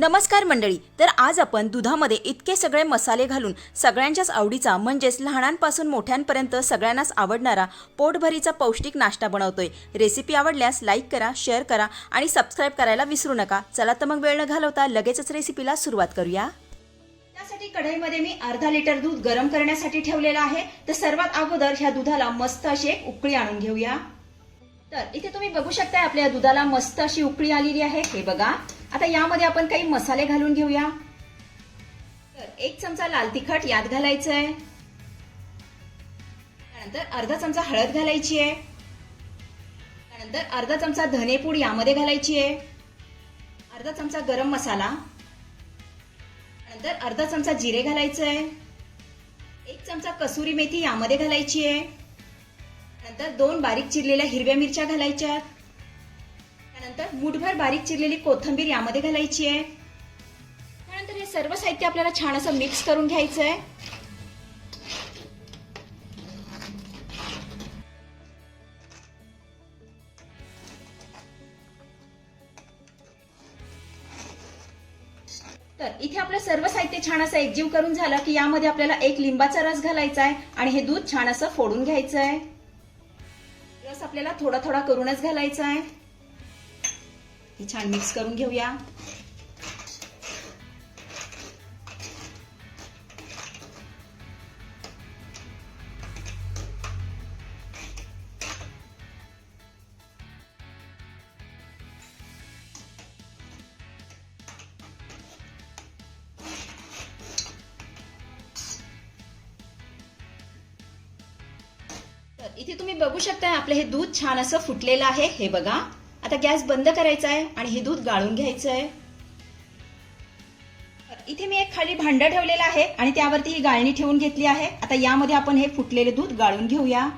नमस्कार मंडळी तर आज आपण दुधामध्ये इतके सगळे मसाले घालून सगळ्यांच्याच आवडीचा म्हणजेच लहानांपासून मोठ्यांपर्यंत सगळ्यांनाच आवडणारा पोटभरीचा पौष्टिक नाश्ता बनवतोय. रेसिपी आवडल्यास लाईक करा शेअर करा आणि सबस्क्राईब करायला विसरू नका. चला तर मग वेळ न घालवता लगेचच रेसिपीला सुरुवात करूया. त्यासाठी कढईमध्ये मी अर्धा लिटर दूध गरम करण्यासाठी ठेवलेलं आहे. तर सर्वात अगोदर ह्या दुधाला मस्त अशी एक उकळी आणून घेऊया. तर इथे तुम्ही बघू शकता आपल्या दुधाला मस्त अशी उकळी आलेली आहे. हे बघा. आता यामध्ये आपण काही मसाले घालून घेऊया. तर एक चमचा लाल तिखट यात घालायचं आहे त्यानंतर अर्धा चमचा हळद घालायची आहे त्यानंतर अर्धा चमचा धनेपूड यामध्ये घालायची आहे अर्धा चमचा गरम मसाला. त्यानंतर अर्धा चमचा जिरे घालायचं आहे एक चमचा कसुरी मेथी यामध्ये घालायची आहे नंतर दोन बारीक चिरलेल्या हिरव्या मिरच्या घालायच्या त्यानंतर मुठभर बारीक चिरलेली कोथिंबीर यामध्ये घालायची आहे. त्यानंतर हे सर्व साहित्य आपल्याला छान असं मिक्स करून घ्यायचं आहे तर इथे आपलं सर्व साहित्य छान असं एकजीव करून झालं की यामध्ये आपल्याला एक लिंबाचा रस घालायचा आहे आणि हे दूध छान असं फोडून घ्यायचं आहे रस आपल्याला थोडा थोडा करूनच घालायचा आहे हे छान मिक्स करून घेऊया. तर इथे तुम्ही बघू शकता आपलं हे दूध छान असं फुटलेलं आहे. हे बघा. आता गॅस बंद करायचा आहे आणि हे दूध गाळून घ्यायचं आहे. इथे मी एक खाली भांड ठेवलेलं आहे आणि त्यावरती ही गाळणी ठेवून घेतली आहे. आता यामध्ये आपण हे फुटलेले दूध गाळून घेऊया.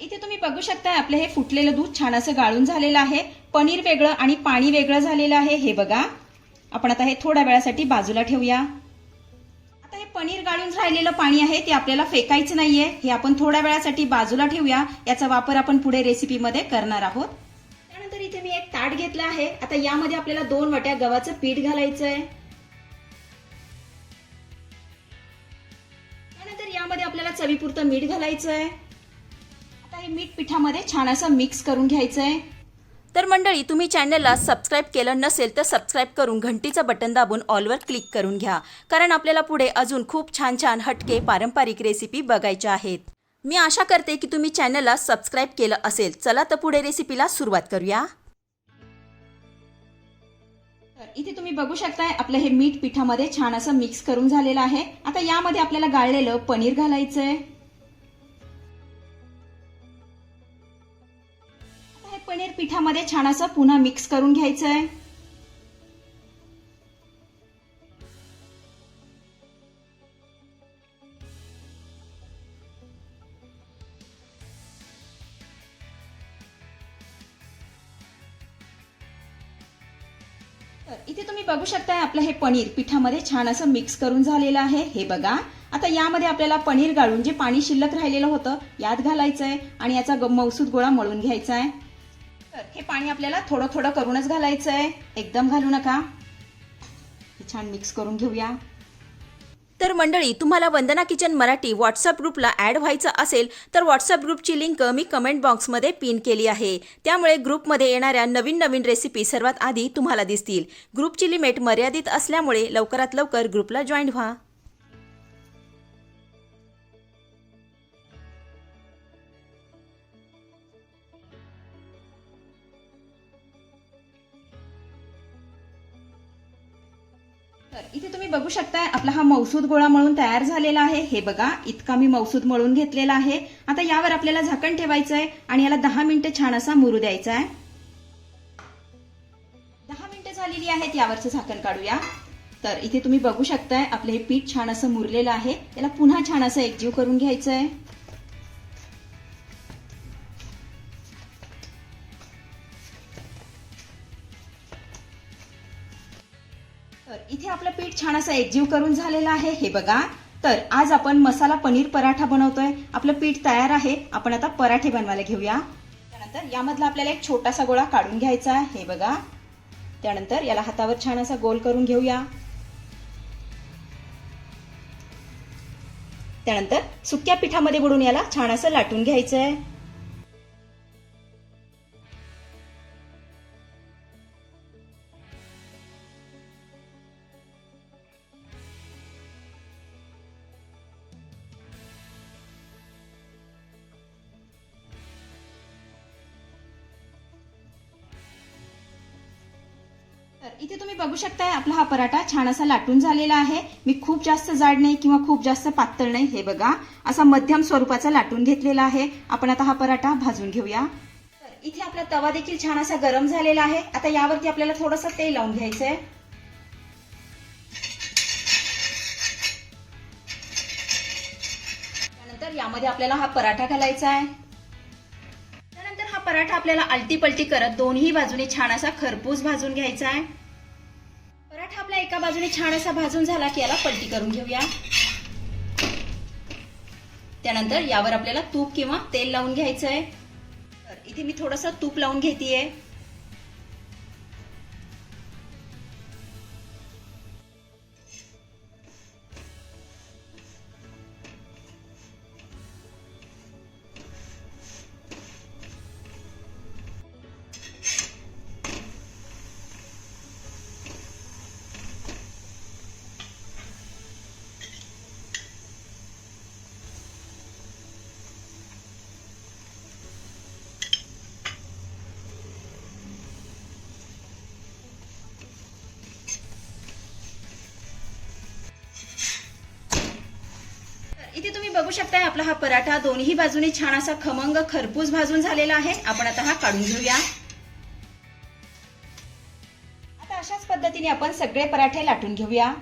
इथे तुम्ही बघू शकता आपलं हे फुटलेलं दूध छान असं गाळून झालेलं आहे. पनीर वेगळं आणि पाणी वेगळं झालेलं आहे. हे बघा. आपण आता हे थोड्या वेळासाठी बाजूला ठेवूया. आता हे पनीर गाळून राहिलेलं पाणी आहे ते आपल्याला फेकायचं नाहीये. हे आपण थोड्या वेळासाठी बाजूला ठेवूया. याचा वापर आपण पुढे रेसिपीमध्ये करणार आहोत. त्यानंतर इथे मी एक ताट घेतलं आहे. आता यामध्ये आपल्याला दोन वाट्या गव्हाचं पीठ घालायचं आहे त्यानंतर यामध्ये आपल्याला चवीपुरतं मीठ घालायचं आहे आता हे मीठ पिठामध्ये छान असं मिक्स करून घ्यायचं आहे तर मंडळी तुम्ही चॅनलला सबस्क्राईब केलं नसेल तर सबस्क्राईब करून घंटीचं बटन दाबून ऑलवर क्लिक करून घ्या. कारण आपल्याला पुढे अजून खूप छान छान हटके पारंपरिक रेसिपी बघायच्या आहेत. मी आशा करते की तुम्ही चॅनलला सबस्क्राईब केलं असेल. चला तर पुढे रेसिपीला सुरुवात करूया. तर इथे तुम्ही बघू शकताय आपलं हे मीठ पिठामध्ये छान असं मिक्स करून झालेलं आहे. आता यामध्ये आपल्याला गाळलेलं पनीर घालायचंय. पनीर पिठामध्ये छान असं पुन्हा मिक्स करून घ्यायचंय. तर इथे तुम्ही बघू शकताय आपलं हे पनीर पिठामध्ये छान असं मिक्स करून झालेलं आहे. हे बघा आता यामध्ये आपल्याला पनीर गाळून जे पाणी शिल्लक राहिलेलं होतं यात घालायचंय आणि याचा मौसूद गोळा मळून घ्यायचा आहे तर हे पाणी आपल्याला थोडं थोडं करूनच घालायचं आहे एकदम घालू नका. हे छान मिक्स करून घेऊया. तर मंडळी तुम्हाला वंदना किचन मराठी व्हॉट्सअप ग्रुपला ॲड व्हायचं असेल तर व्हॉट्सअप ग्रुपची लिंक मी कमेंट बॉक्समध्ये पिन केली आहे. त्यामुळे ग्रुपमध्ये येणाऱ्या नवीन नवीन रेसिपी सर्वात आधी तुम्हाला दिसतील. ग्रुपची लिमिट मर्यादित असल्यामुळे लवकरात लवकर ग्रुपला जॉईन व्हा. शकताय. आपला हा मौसूद गोळा मळून तयार झालेला आहे. हे बघा इतका मी मौसूद मळून घेतलेला आहे. आता यावर आपल्याला झाकण ठेवायचं आहे आणि याला दहा मिनिटं छान असा मुरू द्यायचा आहे दहा मिनिटं झालेली आहेत यावरचं झाकण काढूया. तर इथे तुम्ही बघू शकताय आपलं हे पीठ छान असं मुरलेलं आहे. याला पुन्हा छान असं एकजीव करून घ्यायचं आहे छान असा एकजीव करून झालेला आहे. हे बघा. तर आज आपण मसाला पनीर पराठा बनवतोय. आपलं पीठ तयार आहे. आपण आता पराठे बनवायला घेऊया. त्यानंतर यामधला आपल्याला एक छोटासा गोळा काढून घ्यायचा आहे. हे बघा. त्यानंतर याला हातावर छान असा गोल करून घेऊया. त्यानंतर सुक्या पिठामध्ये बुडून याला छान असं लाटून घ्यायचं आहे तर इथे तुम्ही बघू शकताय आपला हा पराठा छान असा लाटून झालेला आहे. मी खूप जास्त जाड नाही किंवा खूप जास्त पातळ नाही हे बघा. असा मध्यम स्वरूपाचा लाटून घेतलेला आहे. आपण आता हा पराठा भाजून घेऊया. तर इथे आपला तवा देखील छान असा गरम झालेला आहे. आता यावरती आपल्याला थोडंसं तेल लावून घ्यायचंय. त्यानंतर यामध्ये आपल्याला हा पराठा घालायचा आहे. पराठा आपल्याला अलटी पलटी करत दोन्ही बाजूने छान असा खरपूस भाजून घ्यायचा आहे. पराठा आपला एका बाजूने छान असा भाजून झाला की याला पलटी करून घेऊया. त्यानंतर यावर आपल्याला तूप किंवा तेल लावून घ्यायचं आहे. तर इथे मी थोडस तूप लावून घेतेय. इथे तुम्ही बघू शकताय आपला हा पराठा दोन्ही बाजूने छान असा खमंग खरपूस भाजून झालेला आहे. आपण आता हा काढून घेऊया. आता अशाच पद्धतीने आपण सगळे पराठे लाटून घेऊया.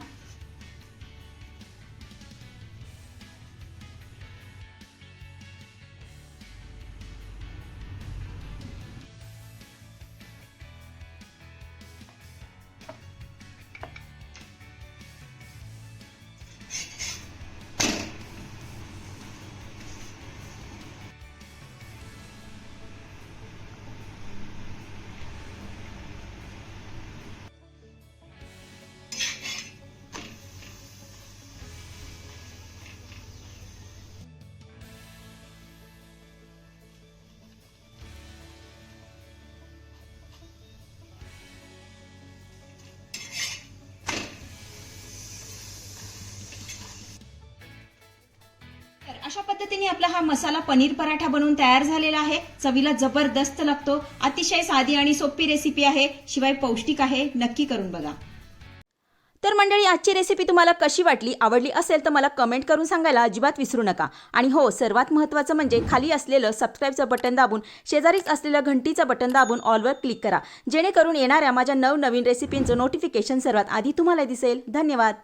पद्धतीने आपला हा मसाला पनीर पराठा बनवून तयार झालेला आहे. चवीला जबरदस्त लागतो. अतिशय साधी आणि सोपी रेसिपी आहे. शिवाय पौष्टिक आहे. नक्की करून बघा. तर मंडळी आजची रेसिपी तुम्हाला कशी वाटली आवडली असेल तर मला कमेंट करून सांगायला अजिबात विसरू नका. आणि हो सर्वात महत्त्वाचं म्हणजे खाली असलेलं सबस्क्राईबचं बटन दाबून शेजारीच असलेलं घंटीचं बटन दाबून ऑलवर क्लिक करा. जेणेकरून येणाऱ्या माझ्या नवनवीन रेसिपींचं नोटिफिकेशन सर्वात आधी तुम्हाला दिसेल. धन्यवाद.